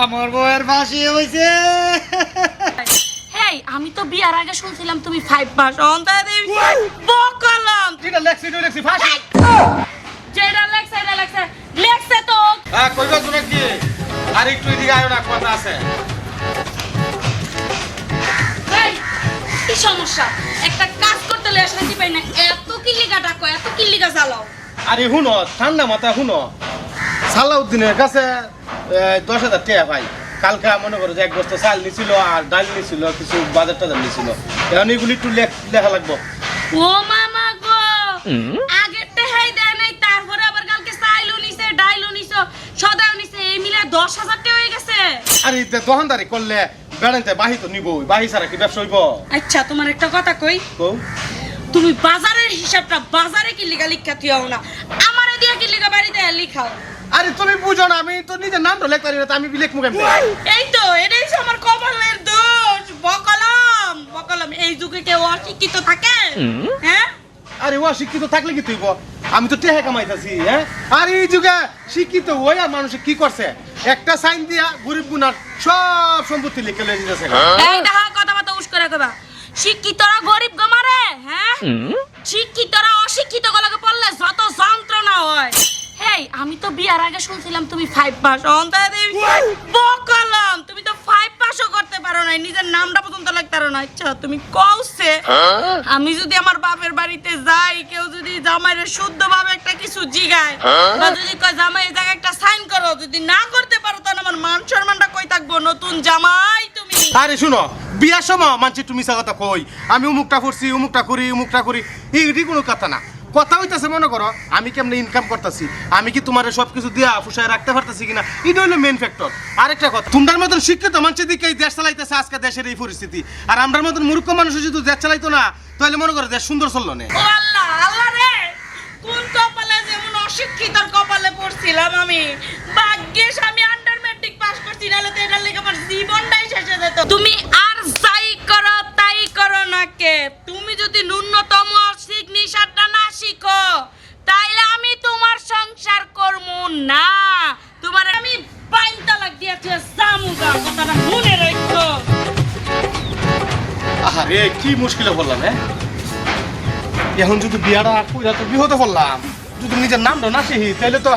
আমার বউয়ের ফাঁসি হয়েছে হেই আমি তো বিয়ার আগে শুনছিলাম তুমি ফাইভ পাস অন্তা দেবী। বকলাম। যেটা লেখছি ওটা লেখছি ফাঁসি। যেটা লেখছে এটা লেখছে। লেখছে তো। হ্যাঁ কইবা তুমি কি? আর একটু এদিকে আয় না কথা আছে। কি সমস্যা? একটা কাজ করতে লে শান্তি পাই না। এত কিল্লিগা ডাকো এত কিল্লিগা জ্বালাও। আরে শুনো ঠান্ডা মাথা শুনো। সালাউদ্দিনের কাছে দশ হাজার টাকা ভাই। কালকে মনে করো যে এক বস্তা চাল নিছিল আর ডাল নিছিল কিছু বাজার টাজার নিছিল। এখন এগুলি একটু লেখা লাগবো। ও মামা গো আগের টেহাই দেয় নাই তারপরে আবার কালকে নিছে ডাইলো নিছো সদাও নিছে এই মিলে দশ হাজার টাকা হয়ে গেছে। আর এই দোকানদারি করলে বেড়াইতে বাহি তো নিবই বাহি ছাড়া কি ব্যবসা হইব? আচ্ছা তোমার একটা কথা কই? তুমি বাজারের হিসাবটা বাজারে কি লিখা থিও না আমারে দিয়া কি লিগা বাড়িতে লিখাও। আরে তুমি বুঝো না আমি তো নিজের নামটা লেখতে পারি না আমি লেখ মুখে এই তো এটাই আমার কপালের দোষ বকলম। বকলম এই যুগে কেউ অশিক্ষিত থাকে? হ্যাঁ? আরে ও শিক্ষিত থাকলে কি তুইব আমি তো টেহে কামাইতাছি হ্যাঁ? আর এই যুগে শিক্ষিত ওই আর মানুষে কি করছে? একটা সাইন দিয়া গরিব গুনার সব সম্পত্তি লিখে লয়ে দিতেছে। এই দেখা কথা বার্তা উস করে কবা শিক্ষিতরা গরিব গমারে হ্যাঁ? শিক্ষিতরা অশিক্ষিত গলাকে পড়লে যত যন্ত্রণা হয়। হেই আমি তো বিয়ার আগে শুনছিলাম তুমি ফাইভ পাস বকলাম। তুমি তো ফাইভ পাসও করতে পারো না নিজের নামটা পর্যন্ত লাগতে পারো না আচ্ছা তুমি কওছে আমি যদি আমার বাপের বাড়িতে যাই কেউ যদি জামাইরে শুদ্ধভাবে একটা কিছু জিগায় বা যদি কয় জামাই এই জায়গায় একটা সাইন করো। যদি না করতে পারো তাহলে আমার মান সম্মানটা কই থাকব? নতুন জামাই তুমি। আরে শুনো বিয়ার সময় মানছি তুমি কথা কই। আমি উমুকটা করছি উমুকটা করি উমুকটা করি। এইটি কোনো কথা না। কথা হইতাছে, মনে করো, আমি কেমনে ইনকাম করতেছি? আমি কি তোমার সব কিছু দিয়া ফুসায় রাখতে পারতেছি কিনা? এটা হলো মেন ফ্যাক্টর আরেকটা কথা তোমার মতন শিক্ষিত মানুষের দিকে এই দেশ চালাইতেছে আজকে দেশের এই পরিস্থিতি। আর আমরার মতন মূর্খ মানুষ যদি দেশ চালাইতো না, তাহলে মনে করো দেশ সুন্দর চলল না। আল্লাহ আল্লাহ রে! কোন কপালে যেমন অশিক্ষিতর কপালে পড়ছিলাম আমি ভাগ্যেশ আমি কি মুশকিলে বললাম হ্যাঁ? এখন যদি বিয়াটা কইরা তো বিহতে বললাম যদি নিজের নামটা না শিখি তাহলে তো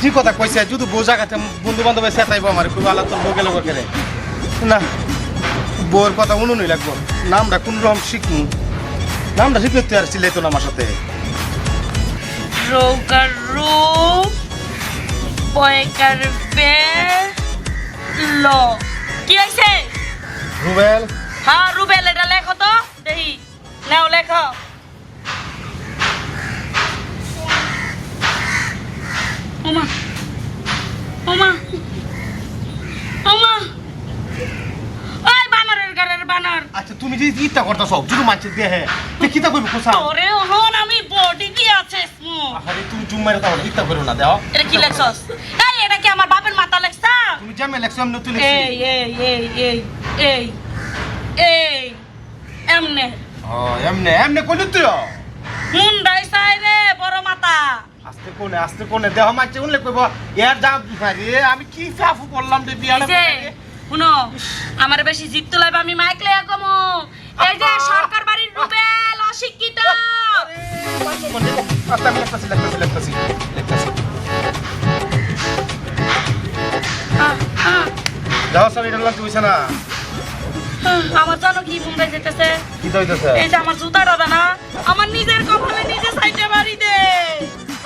কি কথা কইছে যদি বোঝা গাতে বন্ধু বান্ধব সেটাইব আমার খুব আলাদা তোর বউ গেলে না বউর কথা উনুনই লাগবো নামটা কোন রকম শিখমু নামটা শিখলে তুই আর চিল্লাইতো না আমার সাথে। রোগার রূপ পয়কার বে ল। কি হয়েছে রুবেল? হ্যাঁ রুবেল এটা লেখো তো। দেখি নাও লেখো। ওমা ওমা ওমা। ওই বানরের ঘরের বানর। আচ্ছা তুমি যে ইচ্ছা করতেছ যদি মানছে দিয়ে হ্যাঁ। কিতা কইবি কোসা তোরে হন আমি বডি কি আছে স্মুথ আরে তুমি জুম্মারে তাও ইচ্ছা করো না দাও। এটা কি লেখছস? এই এটা কি আমার বাপের মাথা লেখছা? তুমি জামে লেখছো আমি নতুন এই এই এই এই এই। এই এমনে ও এমনে এমনে কইলি তুই মুন্ডাই চাই রে বড় মাথা আস্তে কোনে আস্তে কোনে দেহ মারছে উনলে কইব ইয়ার যা ভারি আমি কি ফাফু করলাম রে যে শুনো আমার বেশি জিত তোলাইব আমি মাইক লইয়া কমু। এই যে সরকার বাড়ির রুবেল অশিক্ষিত। আস্তে আমি লেখতাছি লেখতাছি লেখতাছি লেখতাছি। আহ, আহ, যাও সব এটা লাগতে না? আমার জানো কি মুম্বাই যেতেছে? কি দইতেছে এই যে আমার জুতাটা না আমার নিজের কপালে নিজে সাইডে বাড়ি দে।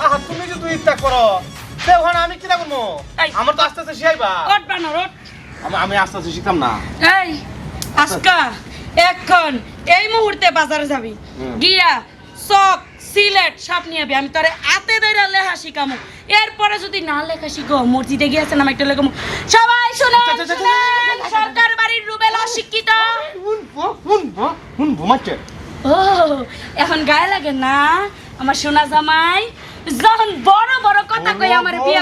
আহা তুমি যদি ইচ্ছা করো। তে ওখানে আমি কি করব? আমার তো আস্তে আস্তে শিখাইবা। ওট বানর ওট আমি আমি আস্তে আস্তে শিখতাম না। এই আজকা এখন এই মুহূর্তে বাজারে যাবি। গিয়া চক সিলেট সব নিয়ে আমি তোরে হাতে ধরে লেখা শিখামু। এরপরে যদি না লেখা শিখো মসজিদে গিয়েছে না একটা লেখামু সবাই শুনে আচ্ছা, আচ্ছা, আচ্ছা। সরকার বাড়ির রুবেল অশিক্ষিত। ও এখন গায়ে লাগে না আমার সোনা জামাই। যখন বড় বড় কথা কই আমার বিয়া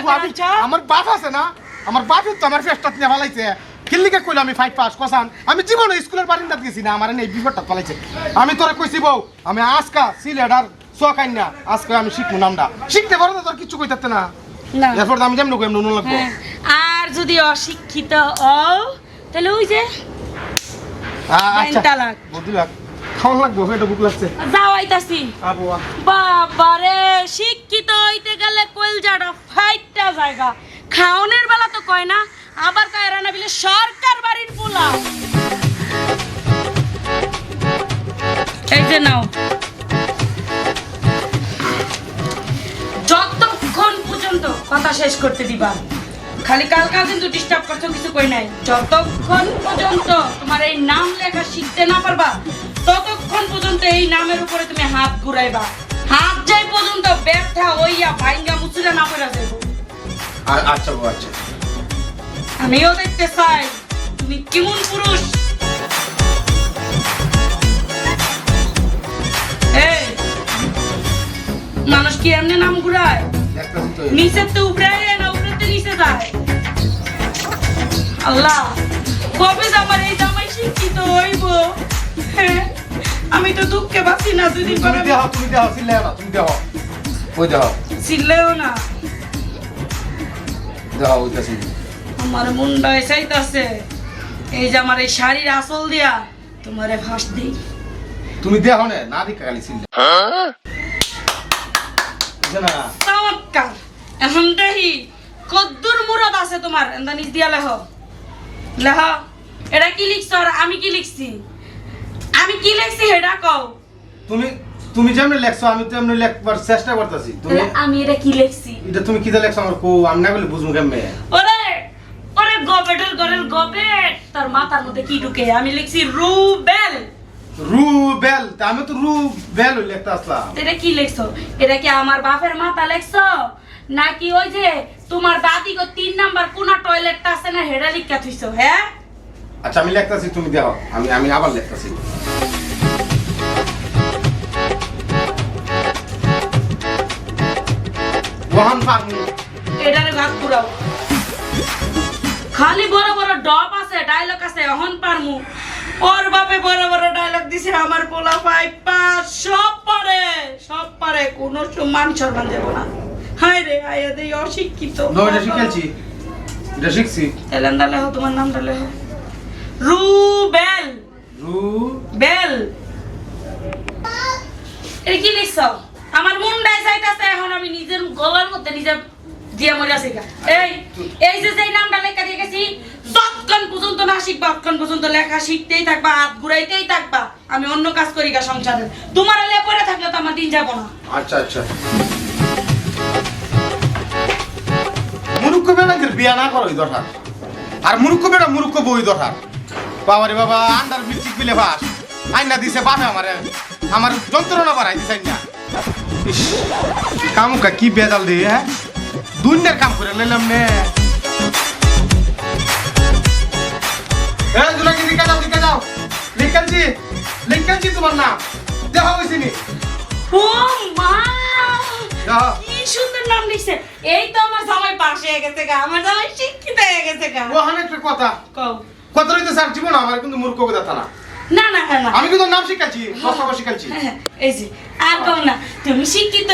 আমার বাপ আছে না? আমার বাপের তো আমার ফেসটা নিয়ে ফেলাইছে কিল্লিকে কইলো আমি ফাইভ পাস কসান আমি জীবনে স্কুলের বারিন্দাত গেছি না আমার এই বিপদটা ফেলাইছে আমি তোরা কইছি বউ আমি আজকা সিলেট আর না আজকে আমি শিখব নামটা। শিখতে পারো তো তোর কইতাতে না? না। এরপর আমি যেমন কই এমন লাগবো। হ্যাঁ, আর যদি অশিক্ষিত ও তাহলে ওই যে আচ্ছা। বুদ্ধি লাগ। লাগবো? এটা বুক লাগছে। যাওয়াইতাছি আ। বাবারে শিক্ষিত হইতে গেলে কলজাটা ফাইটটা জায়গা। খাওনের বেলা তো কয় না আবার কয় রানা বিলে সরকার বাড়ির পোলা। এই যে নাও। কথা শেষ করতে দিবা। খালি কালকা কিন্তু ডিস্টার্ব করছ কিছু কই নাই। যতক্ষণ পর্যন্ত তোমার এই নাম লেখা শিখতে না পারবা ততক্ষণ পর্যন্ত এই নামের উপরে তুমি হাত ঘুরাইবা। হাত যাই পর্যন্ত ব্যথা হইয়া ভাইঙ্গা মুচুরা না পড়া যাইব। আ- আচ্ছা বউ আচ্ছা। আমিও দেখতে চাই তুমি কেমন পুরুষ? এই মানুষ কি এমনি নাম ঘুরায়? নিচের তো উপরে না উপরে তো নিচে যায়। আল্লাহ কবে আমার এই জামাই শিক্ষিত হইব? হ্যাঁ, আমি তো দুঃখে বাঁচি না দুদিন পরে তুমি দেহ তুমি দেহ চিল্লাই না তুমি দেহ। ওই দেহ। চিল্লেও না। দেহ ওইটাছি আমার মুন্ডা চাইতাছে এই যে আমার এই শাড়ির আসল দিয়া তোমারে ফাঁস দিই। তুমি দেহ না না দিকা খালি চিল্লাই বুঝছ না? এখন দেখি কদ্দুর মুরদ আছে তোমার এন্দা নিচ দিয়া লেহ। লেহ এটা কি লিখছ আর আমি কি লিখছি? আমি কি লিখছি সেটা কও। তুমি তুমি যেমন লেখছো আমি তো এমনি লেখবার চেষ্টা করতেছি। তুমি আমি এটা কি লিখছি? এটা তুমি কিদা লেখছো আমার কো আমি না বলে বুঝব কেমনে? ওরে ওরে গবেটের ঘরের গবেট তার মাথার মধ্যে কি ঢুকে? আমি লিখছি রুবেল। রু বেল তা আমি তো রু বেল লিখতে আসলাম। এটা কি লিখছো? এটা কি আমার বাপের মাথা লিখছো? নাকি ওই যে তোমার দাদি গো তিন নাম্বার কোনা টয়লেটটা আছে না হেডা লিখা থইছো হ্যাঁ আচ্ছা আমি লিখতেছি তুমি দেহ আমি আমি আবার লিখতেছি। ওহান পারমু এটারে ভাগ পুরাও খালি বড় বড় ডপ আছে ডায়লগ আছে অহন পারমু। ওর বাপে বড় বড় ডায়লগ দিছে আমার পোলা পাই পাঁচ সব পারে সব পারে কোনো মান সম্মান দেব না। হায় রে আয় অশিক্ষিত। শিখেছি। এটা তোমার রুবেল। কি লিখছ? আমার মুন্ডায় যাইতাছে এখন আমি নিজের গলার মধ্যে নিজে দিয়া মরে আছি এই এই যে যেই নামটা লেখা দিয়ে গেছি যতক্ষণ পর্যন্ত না শিখবা ততক্ষণ পর্যন্ত লেখা শিখতেই থাকবা হাত ঘুরাইতেই থাকবা। আমি অন্য কাজ করি গা সংসারে। তোমার লে পড়ে থাকলে তো আমার দিন যাব না। আচ্ছা আচ্ছা। বেড়াদের বিয়া না করো দরকার আর মুরুক্ষ বেড়া মুরুক্ষ বই দরকার বাবারে বাবা আন্ডার মিস্টিক বিলে বাস। আইনা দিছে বাপে আমারে। আমার যন্ত্রণা বাড়াই দিছে না কামুকা কি বেজাল দিয়ে হ্যাঁ? দুনিয়ার কাম করে নিলাম নে। হ্যাঁ জুনাকি লিখা যাও লিখা যাও লিখানছি লিখানছি তোমার নাম। দেখা হয়েছে নি। ও মা! কি সুন্দর নাম এই তো আমার জামাই পাশে হয়ে গেছে গা আমার জামাই শিক্ষিত হয়ে গেছে গা। ওখানে একটা কথা। কও। কথা স্যার জীবন আমার কিন্তু মূর্খ কথা না। না না না আমি কিন্তু নাম শিখাচ্ছি শিখাচ্ছি হ্যাঁ, এই যে আর কম না তুমি শিক্ষিত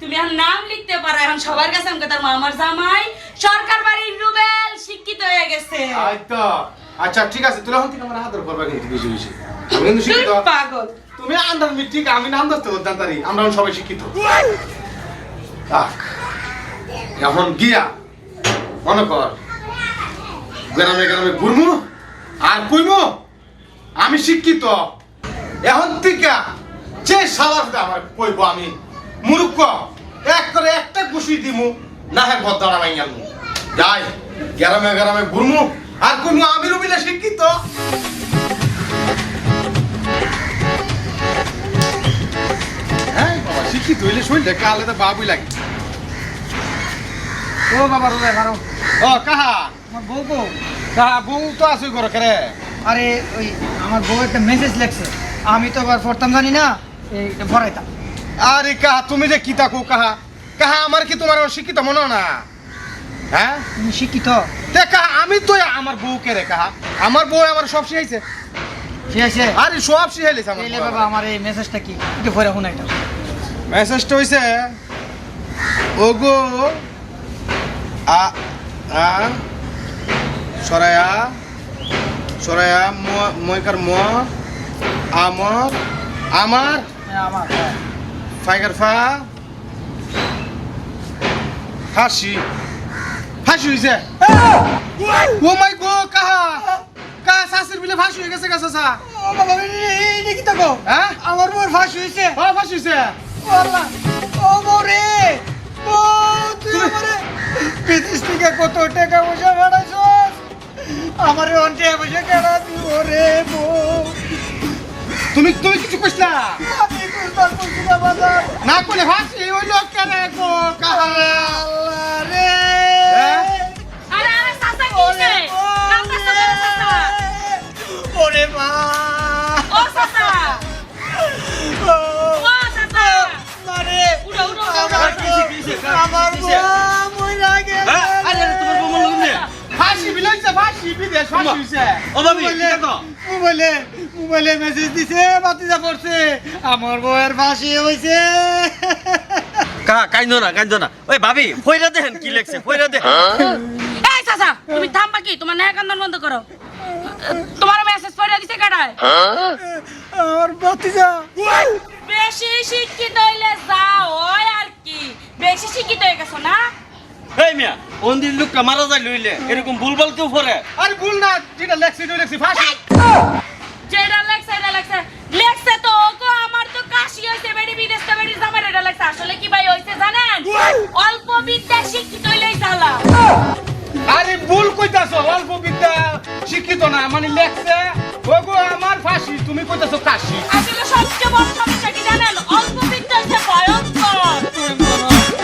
তুমি নাম লিখতে পারো এখন সবার কাছে আমাকে তার মামার জামাই সরকার বাড়ির রুবেল শিক্ষিত হয়ে গেছে। এই আচ্ছা ঠিক আছে তুই এখন থেকে আমার আদর করবা কিন্তু বেশি বেশি আমি কিন্তু শিক্ষিত। পাগল। তুমি আন্ডার মিট্রিক আমি নাম দস্ত জানতারি আমরা সবাই শিক্ষিত। থাক। এখন গিয়া, মনে কর, গ্রামে গ্রামে ঘুরমু আর কইমু, আমি শিক্ষিত। এখন থেকে যে সালার আমার কইব আমি মুরুক্ষ এক করে একটা খুশি দিমু, না হ্যাঁ ভদ্রা মাইয়ালমু যাই, গ্রামে গ্রামে ঘুরমু আর কইমু আমি রবিলে শিক্ষিত। শরীরটা কালে তো বাবুই লাগে। ও বাবা ভালো ও কাহা? আমার বউ কো? কাহা বউ তো আছে ঘর করে আরে ওই আমার বউ একটা মেসেজ লেখছে। আমি তো আবার পড়তাম জানি না এইটা ভরাইতাম আরে কাহা তুমি যে কি তাকো কাহা? কাহা আমার কি তোমার শিক্ষিত মনে না? হ্যাঁ? তুমি শিক্ষিত? তে কাহা আমি তো আমার বউ কে রে কাহা। আমার বউ আমার সব শিখাইছে। আছে আরে সব শিখাইলিছে আমার বাবা আমার এই মেসেজটা কি? একটু ভরে শুনাইটা মেসেজটা হইছে ওগো আ আ সরায়া সরায়া ম- ময়কার ম আমার হ্যাঁ, আমার হ্যাঁ। ফাইগার ফা ফাঁসি ফাঁসি হয়েছে ও মাই গো কাহা কাহা শাসির বিলে ফাঁসি হয়ে গেছে গেছে সা ও বাবা, এই- দেখি তো গো। হ্যাঁ? আমার বউর ফাঁস হয়েছে ও ফাঁসি হয়েছে বিদেশ থেকে কত টাকা পয়সা ভাড়াইছস আমারে অন্টে পয়সা কেনা দিব রে তুমি তুমি কিছু কইস না? না করলে ফাঁসি ওই লোক কেন গো কাহা আল্লাহ রে? হ্যাঁ? আরে আরে চাচা কি ওরে মা। আমার বউ মইরা গেল আরে আরে তোমার বউ মরলো কেমনে? ফাঁসি বিলে হয়েছে ফাঁসি বিদেশ ফাঁসি হয়েছে ও ভাবি মোবাইলে দেখো? মোবাইলে মোবাইলে মেসেজ দিছে বাতিজা পড়ছে। আমার বউয়ের ফাঁসি হয়েছে কা কাইন্দো না কাইন্দো না। ওই ভাবি ফইরা দেখেন কি লেখছে ফইরা দেখেন এই চাচা তুমি থামবা কি? তোমার নায়ক কান্দন বন্ধ করো। তোমার মেসেজ পড়ে দিছে কাটায় আমার বাতিজা বেশি শিক্ষিত হইলে যা হয় আর কি। বেশি শিক্ষিত হয়ে গেছো না? এই মিয়া অন্দির লোকটা মারা যায় লইলে এরকম কেউ পরে আরে ভুল না যেটা লেখছি ওটা লেখছি ফাঁসি। যেটা লেখছে এটা লেখছে। লেখছে তো ওগো আমার তো কাশি হয়েছে বেড়ি বিদেশ তো বেড়ি জামাই এটা লেখছে। আসলে কি ভাই হয়েছে জানেন? অল্প বিদ্যা শিক্ষিত হইলেই জ্বালা। আরে ভুল কইতাছো অল্প বিদ্যা শিক্ষিত না মানে লেখছে ওগো আমার ফাঁসি তুমি কইতাছো কাশি। আসলে সবচেয়ে বড়